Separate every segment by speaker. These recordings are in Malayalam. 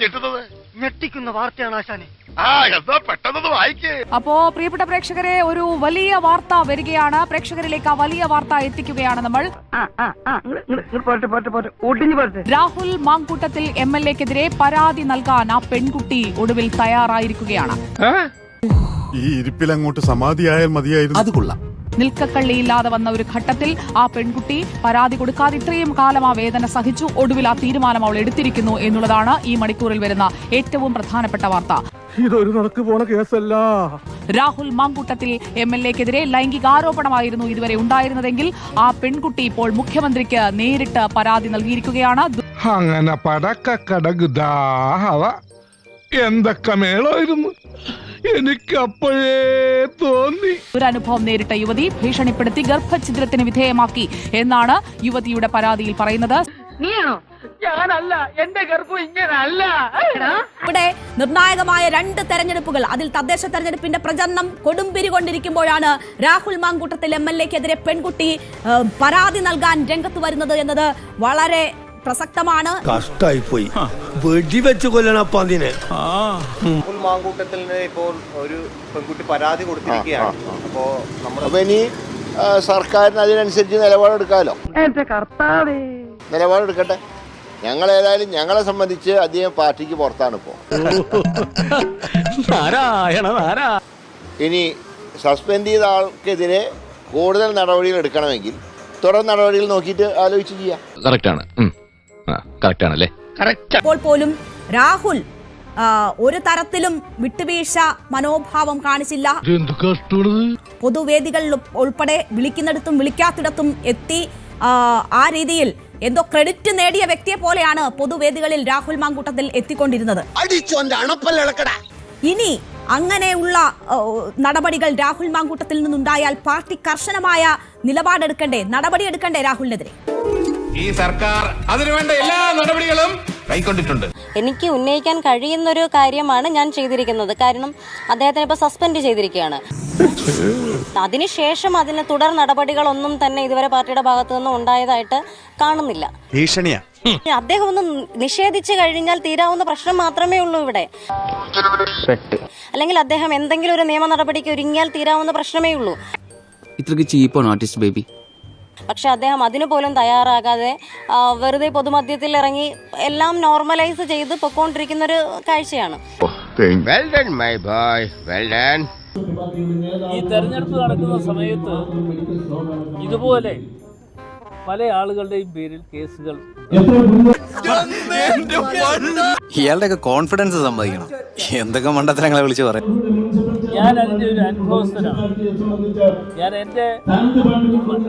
Speaker 1: ഞെട്ടുന്നത്
Speaker 2: ഞെട്ടിക്കുന്ന വാർത്തയാണ് ആശാനെ.
Speaker 3: അപ്പോ പ്രിയപ്പെട്ട പ്രേക്ഷകരെ ഒരു വലിയ വാർത്ത വരികയാണ്. പ്രേക്ഷകരിലേക്ക് ആ വലിയ വാർത്ത എത്തിക്കുകയാണ് നമ്മൾ.
Speaker 2: പോട്ടെ പോട്ടെ പോട്ടെ ഒടിഞ്ഞു പോട്ടെ
Speaker 3: രാഹുൽ മാങ്കൂട്ടത്തിൽ എം എൽ എക്കെതിരെ പരാതി നൽകാൻ ആ പെൺകുട്ടി ഒടുവിൽ തയ്യാറായിരിക്കുകയാണ്.
Speaker 4: ഈ ഇരിപ്പിലങ്ങോട്ട് സമാധിയായാൽ മതിയായിരുന്നു.
Speaker 5: അത് കൊള്ളാം.
Speaker 3: നിൽക്കക്കള്ളിയില്ലാതെ വന്ന ഒരു ഘട്ടത്തിൽ ആ പെൺകുട്ടി പരാതി കൊടുക്കാതെ ഇത്രയും കാലം ആ വേദന സഹിച്ചു. ഒടുവിൽ ആ തീരുമാനം അവൾ എടുത്തിരിക്കുന്നു എന്നുള്ളതാണ് ഈ മണിക്കൂറിൽ വരുന്ന ഏറ്റവും പ്രധാനപ്പെട്ട വാർത്ത.
Speaker 4: ഇതൊരു നടക്ക് പോണ കേസല്ല.
Speaker 3: രാഹുൽ മാങ്കൂട്ടത്തിൽ എം എൽ എക്കെതിരെ ലൈംഗികാരോപണമായിരുന്നു ഇതുവരെ ഉണ്ടായിരുന്നതെങ്കിൽ ആ പെൺകുട്ടി ഇപ്പോൾ മുഖ്യമന്ത്രിക്ക് നേരിട്ട് പരാതി നൽകിയിരിക്കുകയാണ്.
Speaker 6: അങ്ങനെ പടക്ക കടകുതാ എന്തൊക്കെ മേളമായിരുന്നു എനിക്കപ്പോഴേ തോന്നി.
Speaker 3: ദുരനുഭവം നേരിട്ട യുവതി ഭീഷണിപ്പെടുത്തി ഗർഭഛിദ്രത്തിന് വിധേയമാക്കി എന്നാണ് യുവതിയുടെ പരാതിയിൽ പറയുന്നത്.
Speaker 2: നീയാണോ? ഞാനല്ല. എന്റെ ഗർഭം ഇങ്ങനല്ല.
Speaker 7: ഇവിടെ നിർണായകമായ രണ്ട് തെരഞ്ഞെടുപ്പുകൾ അതിൽ തദ്ദേശ തെരഞ്ഞെടുപ്പിന്റെ പ്രചരണം കൊടുമ്പിരി കൊണ്ടിരിക്കുമ്പോഴാണ് രാഹുൽ മാങ്കൂട്ടത്തിൽ എം എൽ എക്കെതിരെ പെൺകുട്ടി പരാതി നൽകാൻ രംഗത്ത് വരുന്നത് എന്നത് വളരെ പ്രസക്തമാണ്.
Speaker 8: കഷ്ടായി പോയി വെടിവെച്ച് കൊല്ലണപ്പ അതിനെ.
Speaker 9: രാഹുൽ മാങ്കൂട്ടത്തിന് ഇപ്പോൾ ഒരു പെൺകുട്ടി പരാതി കൊടുത്തിരിക്കുകയാണ്. അപ്പോ നമ്മുടെ
Speaker 1: അപ്പൊ ഇനി ആ, സർക്കാരിന് അതിനനുസരിച്ച് നിലപാടെടുക്കാമല്ലോ? നിലപാടെടുക്കട്ടെ. ഞങ്ങൾ ഏതായാലും ഞങ്ങളെ സംബന്ധിച്ച് അദ്ദേഹം പാർട്ടിക്ക് പുറത്താണ് ഇപ്പോൾ
Speaker 5: നാരായണ നാരാ
Speaker 1: ഇനി സസ്പെൻഡ് ചെയ്ത ആൾക്കെതിരെ കൂടുതൽ നടപടികൾ എടുക്കണമെങ്കിൽ തുടർ നടപടികൾ നോക്കിയിട്ട് ആലോചിച്ച് ചെയ്യാം.
Speaker 5: കറക്റ്റാണ് കറക്റ്റാണല്ലേ
Speaker 7: അപ്പോൾ പോലും രാഹുൽ ഒരു തരത്തിലും വിട്ടുവീഴ്ച മനോഭാവം കാണിച്ചില്ല. പൊതുവേദികളിൽ ഉൾപ്പെടെ വിളിക്കുന്നിടത്തും വിളിക്കാത്തിടത്തും എത്തി ആ, രീതിയിൽ എന്തോ ക്രെഡിറ്റ് നേടിയ വ്യക്തിയെ പോലെയാണ് പൊതുവേദികളിൽ രാഹുൽ മാങ്കൂട്ടത്തിൽ എത്തിക്കൊണ്ടിരുന്നത്. ഇനി അങ്ങനെയുള്ള നടപടികൾ രാഹുൽ മാങ്കൂട്ടത്തിൽ നിന്നുണ്ടായാൽ പാർട്ടി കർശനമായ നിലപാടെടുക്കണ്ടേ? നടപടിയെടുക്കണ്ടേ രാഹുലിനെതിരെ?
Speaker 6: ഈ സർക്കാർ അതിനുവേണ്ട എല്ലാ നടപടികളും കൈക്കൊണ്ടിട്ടുണ്ട്.
Speaker 10: എനിക്ക് ഉന്നയിക്കാൻ കഴിയുന്ന ഒരു കാര്യമാണ് ഞാൻ ചെയ്തിരിക്കുന്നത്. കാരണം അദ്ദേഹത്തിനെ ഇപ്പോൾ സസ്പെൻഡ് ചെയ്തിരിക്കുകയാണ്. അതിനുശേഷം അതിന് തുടർ നടപടികളൊന്നും തന്നെ ഇതുവരെ പാർട്ടിയുടെ ഭാഗത്തു നിന്നും ഉണ്ടായതായിട്ട് കാണുന്നില്ല.
Speaker 5: ഭീഷണിയാ.
Speaker 10: അദ്ദേഹം ഒന്ന് നിഷേധിച്ചു കഴിഞ്ഞാൽ തീരാവുന്ന പ്രശ്നം മാത്രമേ ഉള്ളൂ ഇവിടെ. അല്ലെങ്കിൽ അദ്ദേഹം എന്തെങ്കിലും ഒരു നിയമ നടപടിക്ക് ഒരുങ്ങിയാൽ തീരാവുന്ന പ്രശ്നമേ ഉള്ളൂ.
Speaker 5: ഇത്രക്ക് ചീപ്പാണ് ആർട്ടിസ്റ്റ് ബേബി
Speaker 10: പക്ഷെ അദ്ദേഹം അതിനു പോലും തയ്യാറാകാതെ വെറുതെ പൊതുമധ്യത്തിൽ ഇറങ്ങി എല്ലാം നോർമലൈസ് ചെയ്ത് പൊക്കോണ്ടിരിക്കുന്ന ഒരു കാഴ്ചയാണ്.
Speaker 2: ഈ തെരഞ്ഞെടുപ്പ് നടക്കുന്ന സമയത്ത് ഇതുപോലെ പല ആളുകളുടെയും പേരിൽ കേസുകൾ
Speaker 5: ഇയാളുടെയൊക്കെ കോൺഫിഡൻസ് സമ്മതിക്കണം എന്തൊക്കെ മണ്ടത്തരങ്ങളെ വിളിച്ച് പറയും?
Speaker 2: ഞാൻ എന്റെ ഒരു അനുഭവസ്ഥനാണ് ഞാൻ എന്റെ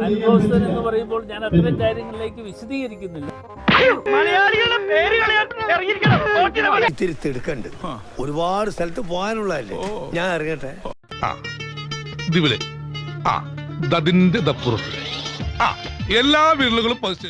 Speaker 2: അനുഭവസ്ഥൻ എന്ന് പറയുമ്പോൾ ഞാൻ അത്തരം കാര്യങ്ങളിലേക്ക് വിശദീകരിക്കുന്നില്ല.
Speaker 8: തിരുത്തെടുക്കണ്ട് ഒരുപാട് സ്ഥലത്ത് പോകാനുള്ളതല്ലേ? ഞാൻ അറിയട്ടെ
Speaker 6: ആ. ആ. ദതിന്റെ ദപ്പുറത്ത് ആ. എല്ലാ വിരലുകളും പതിച്ച്